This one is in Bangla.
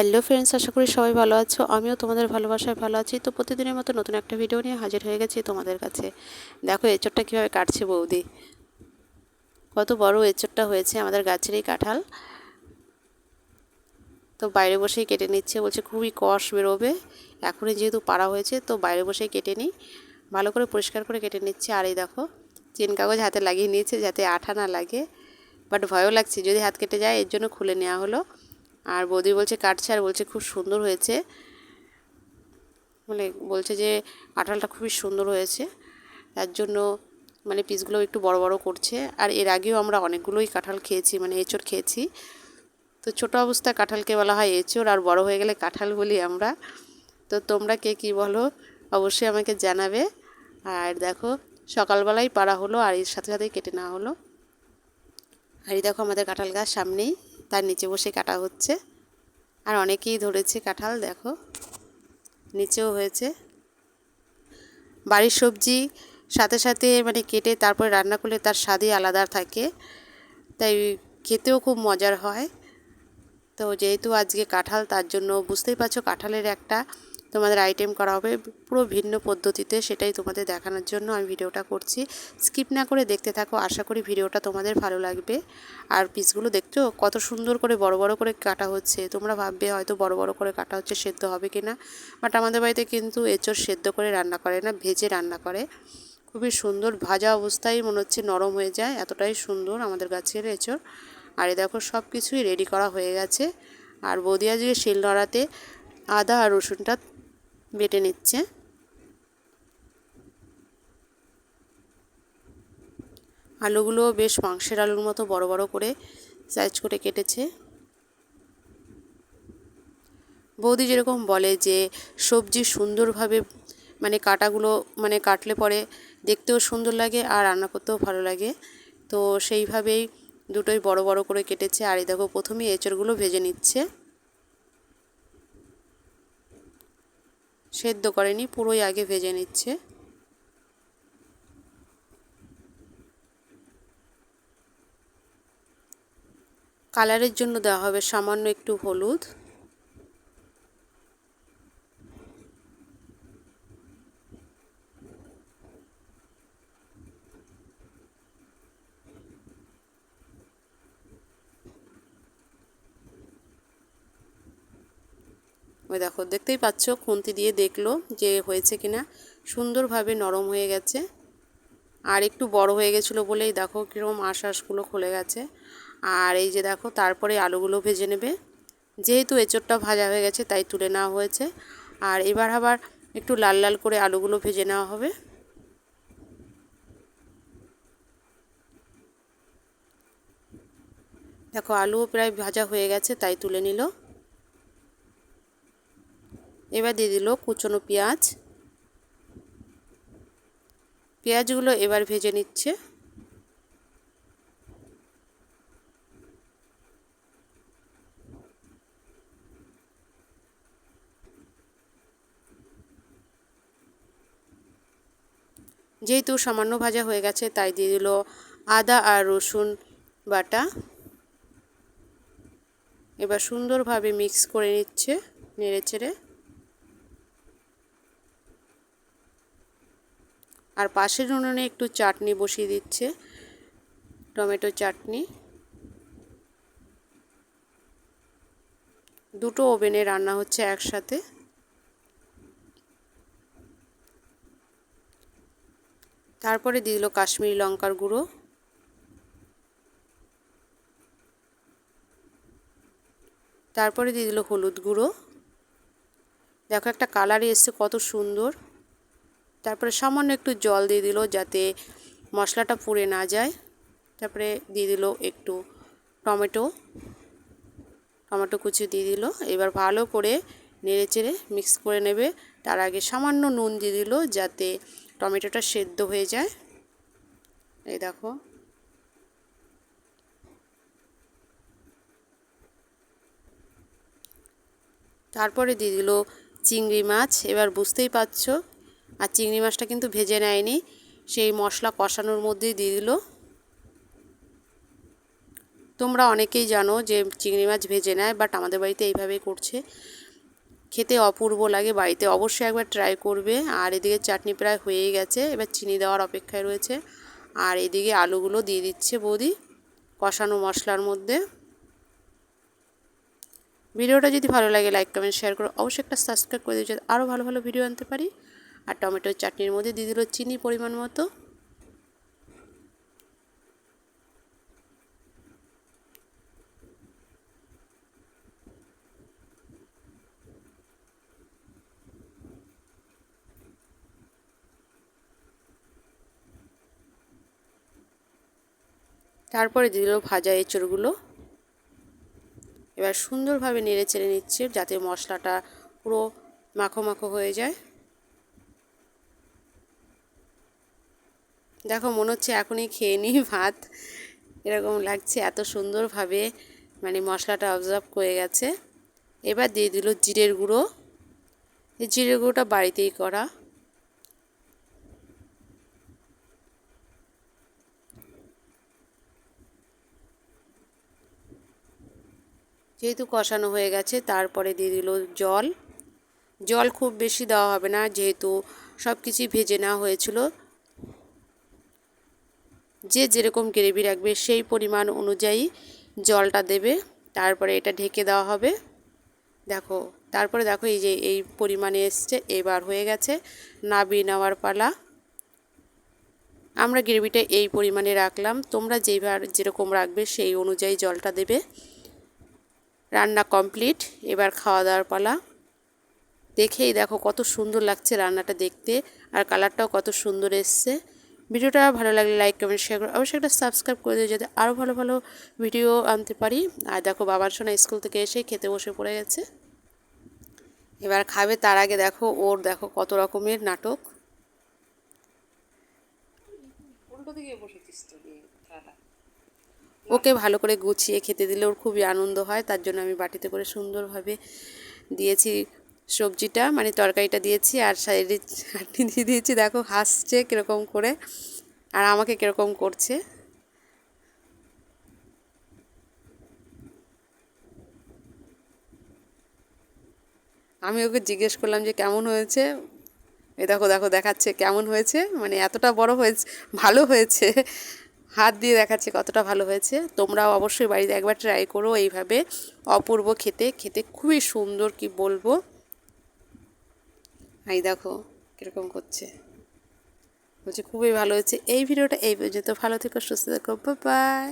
হ্যালো ফ্রেন্ডস আশা করি সবাই ভালো আছো। আমিও তোমাদের ভালোবাসায় ভালো আছি। তো প্রতিদিনের মতো নতুন একটা ভিডিও নিয়ে হাজির হয়ে গেছি তোমাদের কাছে। দেখো, এঁচড়টা কীভাবে কাটছে বৌদি। কত বড় এঁচড়টা হয়েছে আমাদের গাছের এই কাঁঠাল। তো বাইরে বসেই কেটে নিচ্ছে, বলছে খুবই কষ বেরোবে। এখনই যেহেতু পাড়া হয়েছে, তো বাইরে বসেই কেটে নিই। ভালো করে পরিষ্কার করে কেটে নিচ্ছে। আর এই দেখো, চেন কাগজ হাতে লাগিয়ে নিয়েছে যাতে আঠা না লাগে। বাট ভয়ও লাগছে, যদি হাত কেটে যায়, এর জন্য খুলে নেওয়া হলো। আর বৌদি বলছে কাটছে আর বলছে খুব সুন্দর হয়েছে। মানে বলছে যে কাঁঠালটা খুবই সুন্দর হয়েছে। তার জন্য মানে পিসগুলো একটু বড় বড় করছে। আর এর আগেও আমরা অনেকগুলোই কাঁঠাল খেয়েছি মানে এঁচড় খেয়েছি। তো ছোটো অবস্থায় কাঁঠালকে বলা হয় এঁচড় আর বড় হয়ে গেলে কাঁঠাল বলি আমরা। তো তোমরা কে কী বলো অবশ্যই আমাকে জানাবে। আর দেখো, সকালবেলাই পাড়া হলো আর এর সাথে সাথেই কেটে নেওয়া হলো। আর দেখো আমাদের কাঁঠাল গাছ সামনেই। তার নিচে বসে কাটা হচ্ছে। আর অনেকেই ধরেছে কাঁঠাল, দেখো। নিচেও হয়েছে। বাড়ির সবজি সাথে সাথে মানে কেটে তারপরে রান্না করলে তার স্বাদই আলাদা থাকে। তাই খেতেও খুব মজার হয়। তো যেহেতু আজকে কাঁঠাল, তার জন্য বুঝতেই পারছ কাঁঠালের একটা তোমাদের আইটেম করা হবে। পুরো ভিন্ন পদ্ধতিতে সেটাই তোমাদের দেখানোর জন্য আমি ভিডিওটা করছি। স্কিপ না করে দেখতে থাকো, আশা করি ভিডিওটা তোমাদের ভালো লাগবে। আর পিসগুলো দেখছ কত সুন্দর করে বড় বড় করে কাটা হচ্ছে। তোমরা ভাববে হয়তো বড় বড় করে কাটা হচ্ছে, সেদ্ধ হবে কি না বাট আমাদের বাড়িতে কিন্তু এঁচড় সেদ্ধ করে রান্না করে না, ভেজে রান্না করে। খুবই সুন্দর, ভাজা অবস্থায় মনে হচ্ছে নরম হয়ে যায়, এতটাই সুন্দর আমাদের গাছের এঁচড়। আর এ দেখো সব কিছুই রেডি করা হয়ে গেছে। আর বৌদি আজকে শিল নড়াতে আদা আর রসুনটা বেটে নিচ্ছে। আলুগুলো বেশ মাংসের আলুর মতো বড় বড় করে সাইজ করে কেটেছে। বৌদি যেরকম বলে যে, সবজি সুন্দরভাবে মানে কাটাগুলো মানে কাটলে পরে দেখতেও সুন্দর লাগে আর রান্না করতেও ভালো লাগে। তো সেইভাবেই দুটোই বড় বড় করে কেটেছে। আর এই দেখো, প্রথমেই এঁচড়গুলো ভেজে নিচ্ছে। সেদ্ধ করেনি পুরোই আগে ভেজে নিচ্ছে। কালারের জন্য দেওয়া হবে সামান্য একটু হলুদ। ওই দেখো, দেখতেই পাচ্ছ, খুন্তি দিয়ে দেখল যে হয়েছে কিনা। সুন্দরভাবে নরম হয়ে গেছে। আর একটু বড় হয়ে গেছিল বলেই দেখো কীরকম আশ আশগুলো খুলে গেছে। আর এই যে দেখো, তারপরে আলুগুলো ভেজে নেবে। যেহেতু এঁচড়টা ভাজা হয়ে গেছে, তাই তুলে নেওয়া হয়েছে। আর এবার আবার একটু লাল লাল করে আলুগুলো ভেজে নেওয়া হবে। দেখো, আলুও প্রায় ভাজা হয়ে গেছে, তাই তুলে নিল। এবার দিয়ে দিল কুচনো পেঁয়াজ। পেঁয়াজগুলো এবার ভেজে নিচ্ছে। যেহেতু সামান্য ভাজা হয়ে গেছে, তাই দিয়ে দিল আদা আর রসুন বাটা। এবার সুন্দরভাবে মিক্স করে নিচ্ছে, নেড়ে চেড়ে। আর পাশের উনুনে একটু চাটনি বসিয়ে দিচ্ছে। টমেটো চাটনি। দুটো ওভেনে রান্না হচ্ছে একসাথে। তারপরে দিল কাশ্মীরি লঙ্কার গুঁড়ো। তারপরে দিয়ে দিল হলুদ গুঁড়ো। দেখো একটা কালারই এসছে কত সুন্দর। তারপরে সামান্য একটু জল দিয়ে দিল যাতে মশলাটা পুড়ে না যায়। তারপরে দিয়ে দিল একটু টমেটো টমেটো কুচি দিয়ে দিল। এবার ভালো করে নেড়ে চেড়ে মিক্স করে নেবে। তার আগে সামান্য নুন দিয়ে দিল যাতে টমেটোটা সেদ্ধ হয়ে যায়। এই দেখো। তারপরে দিয়ে দিল চিংড়ি মাছ। এবার বুঝতেই পারছ আর চিংড়ি মাছটা কিন্তু ভেজে নেয়নি। সেই মশলা কষানোর মধ্যেই দিয়ে দিল। তোমরা অনেকেই জানো যে চিংড়ি মাছ ভেজে নেয়, বাট আমাদের বাড়িতে এইভাবেই করছে। খেতে অপূর্ব লাগে বাড়িতে, অবশ্যই একবার ট্রাই করবে। আর এদিকে চাটনি প্রায় হয়েই গেছে, এবার চিনি দেওয়ার অপেক্ষায় রয়েছে। আর এদিকে আলুগুলো দিয়ে দিচ্ছে বৌদি কষানো মশলার মধ্যে। ভিডিওটা যদি ভালো লাগে, লাইক, কমেন্ট, শেয়ার করো। অবশ্যই একটা সাবস্ক্রাইব করে দিচ্ছে আরও ভালো ভালো ভিডিও আনতে পারি। আর টমেটোর চাটনির মধ্যে দিয়ে দিল চিনি পরিমাণ মতো। তারপরে দিল ভাজা এঁচড়গুলো। এবার সুন্দরভাবে নেড়ে চেড়ে নিচ্ছে যাতে মশলাটা পুরো মাখো মাখো হয়ে যায়। দেখো, মনে হচ্ছে এখনই খেয়ে নিই ভাত। এরকম লাগছে এত সুন্দরভাবে মানে মশলাটা অবজার্ভ করে গেছে। এবার দিয়ে দিল জিরের গুঁড়ো। এই জিরের গুঁড়োটা বাড়িতেই করা। যেহেতু কষানো হয়ে গেছে, তারপরে দিয়ে দিল জল। জল খুব বেশি দেওয়া হবে না, যেহেতু সব কিছুই ভেজে নেওয়া হয়েছিল। যে যেরকম গ্রেভি রাখবে সেই পরিমাণ অনুযায়ী জলটা দেবে। তারপরে এটা ঢেকে দেওয়া হবে। দেখো, তারপরে দেখো এই যে এই পরিমাণে এসছে, এবার হয়ে গেছে নাবি নেওয়ার পালা। আমরা গ্রেভিটা এই পরিমাণে রাখলাম। তোমরা যেবার যেরকম রাখবে সেই অনুযায়ী জলটা দেবে। রান্না কমপ্লিট, এবার খাওয়া দাওয়ার পালা। দেখেই দেখো কত সুন্দর লাগছে রান্নাটা দেখতে, আর কালারটাও কত সুন্দর এসছে। ভিডিওটা ভালো লাগলে লাইক কমেন্ট শেয়ার করো। অবশ্যই একটা সাবস্ক্রাইব করে দিও যাতে আরও ভালো ভালো ভিডিও আনতে পারি। আর দেখো বাবার সোনা স্কুল থেকে এসে খেতে বসে পড়ে গেছে। এবার খাবে তার আগে দেখো ওর দেখো কত রকমের নাটক। ওকে ভালো করে গুছিয়ে খেতে দিলে ওর খুবই আনন্দ হয়। তার জন্য আমি বাটিতে করে সুন্দরভাবে দিয়েছি সবজিটা মানে তরকারিটা দিয়েছি আর সাইডে চাটনি দিয়ে দিয়েছি। দেখো হাসছে কীরকম করে আর আমাকে কীরকম করছে। আমি ওকে জিজ্ঞেস করলাম যে, কেমন হয়েছে? এ দেখো দেখো, দেখাচ্ছে কেমন হয়েছে। মানে এতটা বড় হয়েছে, ভালো হয়েছে। হাত দিয়ে দেখাচ্ছে কতটা ভালো হয়েছে। তোমরাও অবশ্যই বাড়িতে একবার ট্রাই করো। এইভাবে অপূর্ব খেতে খেতে খুবই সুন্দর, কি বলব? এই দেখো কীরকম করছে। বলছে, খুবই ভালো হয়েছে। এই ভিডিওটা এই পর্যন্ত। ভালো থেকো, সুস্থ থেকো। বাই